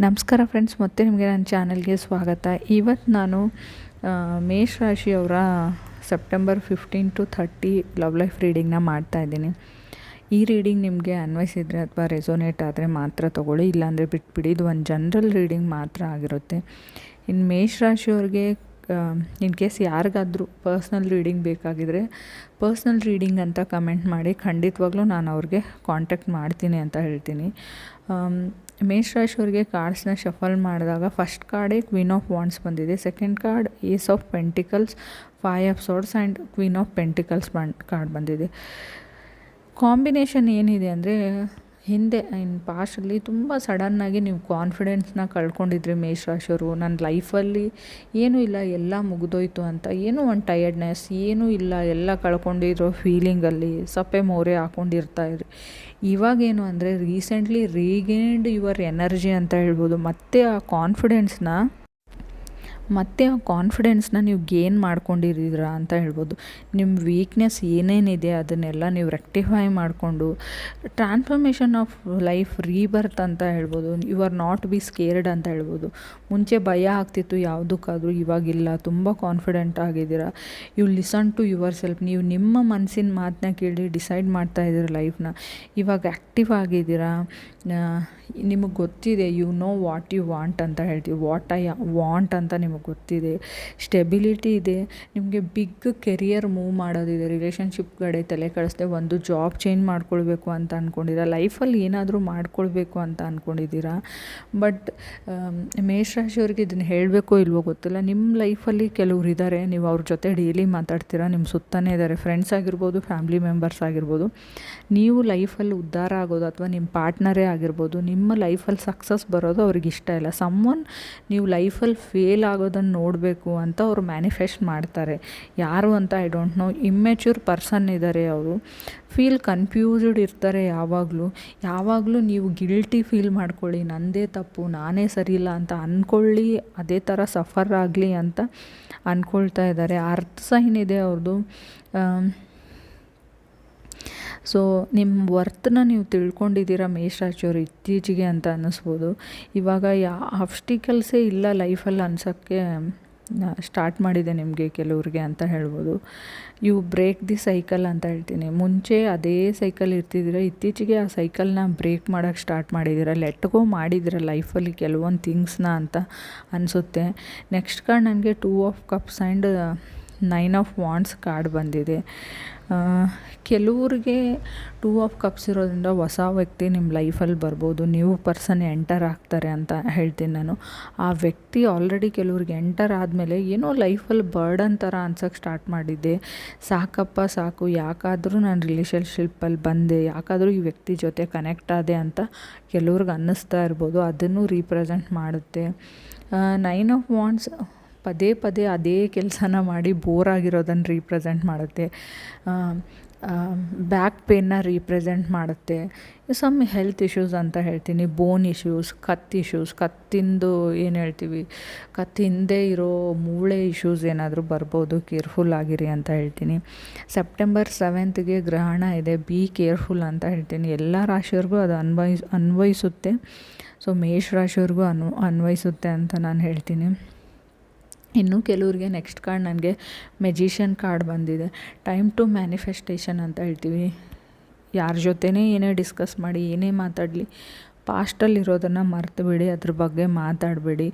ನಮಸ್ಕಾರ ಫ್ರೆಂಡ್ಸ್ ಮತ್ತೆ ನಿಮಗೆ ನನ್ನ ಚಾನಲ್ಗೆ ಸ್ವಾಗತ. ಇವತ್ತು ನಾನು ಮೇಷ್ ರಾಶಿಯವರ September fifteen to thirty love life ರೀಡಿಂಗ್ನ ಮಾಡ್ತಾ ಇದ್ದೀನಿ. ಈ ರೀಡಿಂಗ್ ನಿಮಗೆ ಅನ್ವಯಿಸಿದರೆ ಅಥವಾ ರೆಸೋನೇಟ್ ಆದರೆ ಮಾತ್ರ ತೊಗೊಳ್ಳಿ. ಇಲ್ಲಾಂದರೆ ಬಿಟ್ಬಿಡಿ. ಇದು ಒಂದು ಜನರಲ್ ರೀಡಿಂಗ್ ಮಾತ್ರ ಆಗಿರುತ್ತೆ. ಇನ್ನು ಮೇಷ ರಾಶಿಯವ್ರಿಗೆ ಇನ್ ಕೇಸ್ ಯಾರಿಗಾದರೂ ಪರ್ಸ್ನಲ್ ರೀಡಿಂಗ್ ಬೇಕಾಗಿದ್ದರೆ ಪರ್ಸ್ನಲ್ ರೀಡಿಂಗ್ ಅಂತ ಕಮೆಂಟ್ ಮಾಡಿ ಖಂಡಿತವಾಗ್ಲೂ ನಾನು ಅವ್ರಿಗೆ ಕಾಂಟ್ಯಾಕ್ಟ್ ಮಾಡ್ತೀನಿ ಅಂತ ಹೇಳ್ತೀನಿ. ಮೇಷರಾಶಿಯವ್ರಿಗೆ ಮೇಷ ರಾಶಿಯವ್ರಿಗೆ ಕಾರ್ಡ್ಸ್ನ ಶಫಲ್ ಮಾಡಿದಾಗ ಫಸ್ಟ್ ಕಾರ್ಡೇ ಕ್ವೀನ್ ಆಫ್ ವಾಂಡ್ಸ್ ಬಂದಿದೆ. Second card ace of pentacles five of swords and queen of pentacles ಬಂಡ್ card ಬಂದಿದೆ. ಕಾಂಬಿನೇಷನ್ ಏನಿದೆ ಅಂದರೆ ಹಿಂದೆ, ಇನ್ ಪಾಸ್ಟಲ್ಲಿ ತುಂಬ ಸಡನ್ನಾಗಿ ನೀವು ಕಾನ್ಫಿಡೆನ್ಸ್ನ ಕಳ್ಕೊಂಡಿದ್ರಿ ಮೇಷ ರಾಶಿಯವರು ನನ್ನ ಲೈಫಲ್ಲಿ ಏನೂ ಇಲ್ಲ, ಎಲ್ಲ ಮುಗಿದೋಯ್ತು ಅಂತ. ಏನೋ ಒಂದು ಟಯರ್ಡ್ನೆಸ್ ಏನೂ ಇಲ್ಲ, ಎಲ್ಲ ಕಳ್ಕೊಂಡಿರೋ ಫೀಲಿಂಗಲ್ಲಿ ಸಪ್ಪೆ ಮೋರೆ ಹಾಕ್ಕೊಂಡಿರ್ತಾ ಇದ್ರಿ ಇವಾಗೇನು ಅಂದರೆ ರೀಸೆಂಟ್ಲಿ ರೀಗೇನ್ಡ್ ಯುವರ್ ಎನರ್ಜಿ ಅಂತ ಹೇಳ್ಬೋದು. ಮತ್ತೆ ಆ ಕಾನ್ಫಿಡೆನ್ಸ್ನ ಮತ್ತೆ ಆ ಕಾನ್ಫಿಡೆನ್ಸ್ನ ನೀವು ಗೇನ್ ಮಾಡ್ಕೊಂಡಿದ್ದೀರಾ ಅಂತ ಹೇಳ್ಬೋದು. ನಿಮ್ಮ ವೀಕ್ನೆಸ್ ಏನೇನಿದೆ ಅದನ್ನೆಲ್ಲ ನೀವು ರೆಕ್ಟಿಫೈ ಮಾಡಿಕೊಂಡು ಟ್ರಾನ್ಸ್ಫರ್ಮೇಷನ್ ಆಫ್ ಲೈಫ್ ರೀಬರ್ತ್ ಅಂತ ಹೇಳ್ಬೋದು. You are not be scared ಅಂತ ಹೇಳ್ಬೋದು. ಮುಂಚೆ ಭಯ ಆಗ್ತಿತ್ತು ಯಾವುದಕ್ಕಾದರೂ, ಇವಾಗಿಲ್ಲ. ತುಂಬ ಕಾನ್ಫಿಡೆಂಟ್ ಆಗಿದ್ದೀರಾ. You listen to yourself ನೀವು ನಿಮ್ಮ ಮನಸ್ಸಿನ ಮಾತನ್ನ ಕೇಳಿ ಡಿಸೈಡ್ ಮಾಡ್ತಾ ಇದ್ದೀರ ಲೈಫ್ನ ಇವಾಗ ಆ್ಯಕ್ಟಿವ್ ಆಗಿದ್ದೀರಾ? ನಿಮಗೆ ಗೊತ್ತಿದೆ you know what you want ಅಂತ ಹೇಳ್ತೀವಿ. ವಾಟ್ ಐ ವಾಂಟ್ ಅಂತ ನಿಮಗೆ ಗೊತ್ತಿದೆ. ಸ್ಟೆಬಿಲಿಟಿ ಇದೆ. ನಿಮಗೆ ಬಿಗ್ ಕೆರಿಯರ್ ಮೂವ್ ಮಾಡೋದಿದೆ. ರಿಲೇಷನ್ಶಿಪ್ ಕಡೆ ತಲೆ ಕಳಿಸ್ದೆ ಒಂದು ಜಾಬ್ ಚೇಂಜ್ ಮಾಡ್ಕೊಳ್ಬೇಕು ಅಂತ ಅಂದ್ಕೊಂಡಿದ್ದೀರಾ ಲೈಫಲ್ಲಿ ಏನಾದರೂ ಮಾಡ್ಕೊಳ್ಬೇಕು ಅಂತ ಅಂದ್ಕೊಂಡಿದ್ದೀರಾ ಬಟ್ ಮೇಷರಾಶಿಯವ್ರಿಗೆ ಇದನ್ನು ಹೇಳಬೇಕೋ ಇಲ್ವೋ ಗೊತ್ತಿಲ್ಲ. ನಿಮ್ಮ ಲೈಫಲ್ಲಿ ಕೆಲವ್ರು ಇದ್ದಾರೆ ನೀವು ಅವ್ರ ಜೊತೆ ಡೈಲಿ ಮಾತಾಡ್ತೀರಾ. ನಿಮ್ಮ ಸುತ್ತನೇ ಇದ್ದಾರೆ ಫ್ರೆಂಡ್ಸ್ ಆಗಿರ್ಬೋದು, ಫ್ಯಾಮಿಲಿ ಮೆಂಬರ್ಸ್ ಆಗಿರ್ಬೋದು. ನೀವು ಲೈಫಲ್ಲಿ ಉದ್ಧಾರ ಆಗೋದು ಅಥವಾ ನಿಮ್ಮ ಪಾರ್ಟ್ನರೇ ಆಗಿರ್ಬೋದು, ನಿಮ್ಮ ಲೈಫಲ್ಲಿ ಸಕ್ಸಸ್ ಬರೋದು ಅವ್ರಿಗೆ ಇಷ್ಟ ಇಲ್ಲ. ಸಮ್ಮೊನ್ ನೀವು ಲೈಫಲ್ಲಿ ಫೇಲ್ ಆಗೋದನ್ನು ನೋಡಬೇಕು ಅಂತ ಅವರು ಮ್ಯಾನಿಫೆಸ್ಟ್ ಮಾಡ್ತಾರೆ. ಯಾರು ಅಂತ I don't know immature person ಇದ್ದಾರೆ ಅವರು. ಫೀಲ್ ಕನ್ಫ್ಯೂಸ್ಡ್ ಇರ್ತಾರೆ ಯಾವಾಗಲೂ. ಯಾವಾಗಲೂ ನೀವು ಗಿಲ್ಟಿ ಫೀಲ್ ಮಾಡ್ಕೊಳ್ಳಿ. ನಂದೇ ತಪ್ಪು, ನಾನೇ ಸರಿ ಇಲ್ಲ ಅಂತ ಅಂದ್ಕೊಳ್ಳಿ ಅದೇ ಥರ ಸಫರ್ ಆಗಲಿ ಅಂತ ಅಂದ್ಕೊಳ್ತಾ ಇದ್ದಾರೆ. ಅರ್ಥ ಸಹ ಇದೆ ಅವ್ರದ್ದು ಸೊ ನಿಮ್ಮ ವರ್ತನ ನೀವು ತಿಳ್ಕೊಂಡಿದ್ದೀರಾ ಮೇಷರಾಶಿಯವರು ಇತ್ತೀಚೆಗೆ ಅಂತ ಅನ್ನಿಸ್ಬೋದು. ಇವಾಗ ಯಾ ಅಬ್ಸ್ಟಿಕಲ್ಸೇ ಇಲ್ಲ ಲೈಫಲ್ಲಿ ಅನ್ಸೋಕ್ಕೆ ಸ್ಟಾರ್ಟ್ ಮಾಡಿದೆ ನಿಮಗೆ ಕೆಲವ್ರಿಗೆ ಅಂತ ಹೇಳ್ಬೋದು. ಯು ಬ್ರೇಕ್ ದಿ ಸೈಕಲ್ ಅಂತ ಹೇಳ್ತೀನಿ. ಮುಂಚೆ ಅದೇ ಸೈಕಲ್ ಇರ್ತಿದ್ದೀರ, ಇತ್ತೀಚೆಗೆ ಆ ಸೈಕಲ್ನ ಬ್ರೇಕ್ ಮಾಡೋಕ್ಕೆ ಸ್ಟಾರ್ಟ್ ಮಾಡಿದ್ದೀರ ಲೆಟ್ ಗೋ ಮಾಡಿದ್ದೀರ ಲೈಫಲ್ಲಿ ಕೆಲವೊಂದು ಥಿಂಗ್ಸ್ನ ಅಂತ ಅನಿಸುತ್ತೆ. ನೆಕ್ಸ್ಟ್ ಕಾರ್ಡ್ ನನಗೆ two of cups and nine of wands card ಬಂದಿದೆ. ಕೆಲವ್ರಿಗೆ ಟೂ ಆಫ್ ಕಪ್ಸ್ ಇರೋದ್ರಿಂದ ಹೊಸ ವ್ಯಕ್ತಿ ನಿಮ್ಮ ಲೈಫಲ್ಲಿ ಬರ್ಬೋದು. ನ್ಯೂ ಪರ್ಸನ್ ಎಂಟರ್ ಆಗ್ತಾರೆ ಅಂತ ಹೇಳ್ತೀನಿ ನಾನು. ಆ ವ್ಯಕ್ತಿ ಆಲ್ರೆಡಿ ಕೆಲವ್ರಿಗೆ ಎಂಟರ್ ಆದಮೇಲೆ ಏನೋ ಲೈಫಲ್ಲಿ ಬರ್ಡನ್ ಥರ ಅನ್ಸೋಕ್ಕೆ ಸ್ಟಾರ್ಟ್ ಮಾಡಿದ್ದೆ. ಸಾಕಪ್ಪ, ಸಾಕು, ಯಾಕಾದರೂ ನಾನು ರಿಲೇಷನ್ಶಿಪ್ಪಲ್ಲಿ ಬಂದೆ, ಯಾಕಾದರೂ ಈ ವ್ಯಕ್ತಿ ಜೊತೆ ಕನೆಕ್ಟ್ ಆದೆ ಅಂತ ಕೆಲವ್ರಿಗೆ ಅನ್ನಿಸ್ತಾ ಇರ್ಬೋದು. ಅದನ್ನು ರೀಪ್ರೆಸೆಂಟ್ ಮಾಡುತ್ತೆ. ನೈನ್ ಆಫ್ ವಾಂಡ್ಸ್ ಪದೇ ಪದೇ ಅದೇ ಕೆಲಸನ ಮಾಡಿ ಬೋರ್ ಆಗಿರೋದನ್ನು ರೀಪ್ರೆಸೆಂಟ್ ಮಾಡುತ್ತೆ ಬ್ಯಾಕ್ ಪೇನ್ನ ರೀಪ್ರೆಸೆಂಟ್ ಮಾಡುತ್ತೆ. ಸಮ್ ಹೆಲ್ತ್ ಇಶ್ಯೂಸ್ ಅಂತ ಹೇಳ್ತೀನಿ. ಬೋನ್ ಇಶ್ಯೂಸ್ ಕತ್ ಇಶ್ಯೂಸ್ ಕತ್ತಿಂದು ಏನು ಹೇಳ್ತೀವಿ? ಕತ್ತಿಂದೆ ಇರೋ ಮೂಳೆ ಇಶ್ಯೂಸ್ ಏನಾದರೂ ಬರ್ಬೋದು ಕೇರ್ಫುಲ್ ಆಗಿರಿ ಅಂತ ಹೇಳ್ತೀನಿ. ಸೆಪ್ಟೆಂಬರ್ ಸೆವೆಂತ್ಗೆ ಗ್ರಹಣ ಇದೆ. ಬಿ ಕೇರ್ಫುಲ್ ಅಂತ ಹೇಳ್ತೀನಿ. ಎಲ್ಲ ರಾಶಿಯವ್ರಿಗೂ ಅದು ಅನ್ವಯಿಸ್ ಅನ್ವಯಿಸುತ್ತೆ. ಸೊ ಮೇಷ ರಾಶಿಯವ್ರಿಗೂ ಅನ್ವ, ಅನ್ವಯಿಸುತ್ತೆ ಅಂತ ನಾನು ಹೇಳ್ತೀನಿ. ಇನ್ನು ಕೆಲವ್ರಿಗೆ ನೆಕ್ಸ್ಟ್ ಕಾರ್ಡ್ ನನಗೆ ಮೆಜಿಷಿಯನ್ ಕಾರ್ಡ್ ಬಂದಿದೆ. ಟೈಮ್ ಟು ಮ್ಯಾನಿಫೆಸ್ಟೇಷನ್ ಅಂತ ಹೇಳ್ತೀವಿ. ಯಾರ ಜೊತೆನೇ ಏನೇ ಡಿಸ್ಕಸ್ ಮಾಡಿ, ಏನೇ ಮಾತಾಡಲಿ ಪಾಸ್ಟಲ್ಲಿರೋದನ್ನು ಮರ್ತು ಬಿಡಿ, ಅದ್ರ ಬಗ್ಗೆ ಮಾತಾಡಬೇಡಿ.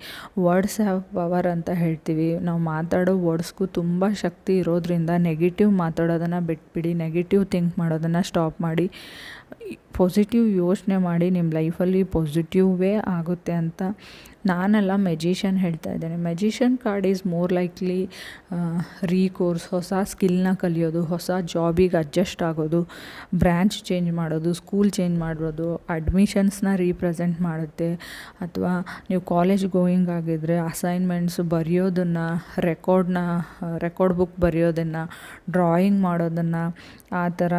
ವರ್ಡ್ಸ್ ಹ್ಯಾವ್ ಪವರ್ ಅಂತ ಹೇಳ್ತೀವಿ. ನಾವು ಮಾತಾಡೋ ವರ್ಡ್ಸ್ಗೂ ತುಂಬ ಶಕ್ತಿ ಇರೋದ್ರಿಂದ ನೆಗೆಟಿವ್ ಮಾತಾಡೋದನ್ನು ಬಿಟ್ಬಿಡಿ ನೆಗೆಟಿವ್ ಥಿಂಕ್ ಮಾಡೋದನ್ನು ಸ್ಟಾಪ್ ಮಾಡಿ. ಪಾಸಿಟಿವ್ ಯೋಚನೆ ಮಾಡಿ ನಿಮ್ಮ ಲೈಫಲ್ಲಿ ಪಾಸಿಟಿವೇ ಆಗುತ್ತೆ ಅಂತ ನಾನೆಲ್ಲ ಮೆಜಿಷಿಯನ್ ಹೇಳ್ತಾ ಇದ್ದೇನೆ. Magician card is more likely recourse ಹೊಸ ಸ್ಕಿಲ್ನ ಕಲಿಯೋದು, ಹೊಸ ಜಾಬಿಗೆ ಅಡ್ಜಸ್ಟ್ ಆಗೋದು ಬ್ರ್ಯಾಂಚ್ ಚೇಂಜ್ ಮಾಡೋದು ಸ್ಕೂಲ್ ಚೇಂಜ್ ಮಾಡೋದು ಅಡ್ಮಿಷನ್ಸ್ನ ರೀಪ್ರೆಸೆಂಟ್ ಮಾಡುತ್ತೆ. ಅಥವಾ ನೀವು ಕಾಲೇಜ್ ಗೋಯಿಂಗ್ ಆಗಿದ್ದರೆ ಅಸೈನ್ಮೆಂಟ್ಸ್ ಬರೆಯೋದನ್ನು ರೆಕಾರ್ಡ್ನ ರೆಕಾರ್ಡ್ ಬುಕ್ ಬರೆಯೋದನ್ನು ಡ್ರಾಯಿಂಗ್ ಮಾಡೋದನ್ನು, ಆ ಥರ,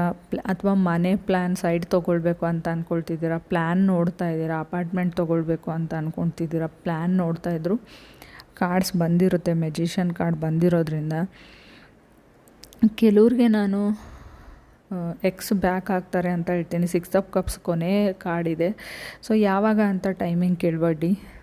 ಅಥವಾ ಮನೆ ಪ್ಲ್ಯಾನ್ ಸೈಡ್ ತೊಗೊಳ್ಬೇಕು ಅಂತ ಅಂದ್ಕೊಳ್ತಿದ್ದೀರಾ ಪ್ಲ್ಯಾನ್ ನೋಡ್ತಾ ಇದ್ದೀರಾ? ಅಪಾರ್ಟ್ಮೆಂಟ್ ತೊಗೊಳ್ಬೇಕು ಅಂತ ಅಂದ್ಕೊಳ್ತಿದ್ದೀರಾ ಪ್ಲ್ಯಾನ್ ನೋಡ್ತಾ ಇದ್ದರು ಕಾರ್ಡ್ಸ್ ಬಂದಿರುತ್ತೆ ಮೆಜಿಷಿಯನ್ ಕಾರ್ಡ್ ಬಂದಿರೋದ್ರಿಂದ. ಕೆಲವ್ರಿಗೆ ನಾನು ಎಕ್ಸ್ ಬ್ಯಾಕ್ ಆಗ್ತಾರೆ ಅಂತ ಹೇಳ್ತೀನಿ. ಸಿಕ್ಸ್ ಆಫ್ ಕಪ್ಸ್ ಕೊನೆ ಕಾರ್ಡ್ ಇದೆ. ಸೊ ಯಾವಾಗ ಅಂತ ಟೈಮಿಂಗ್ ಕೇಳಬೇಡಿ.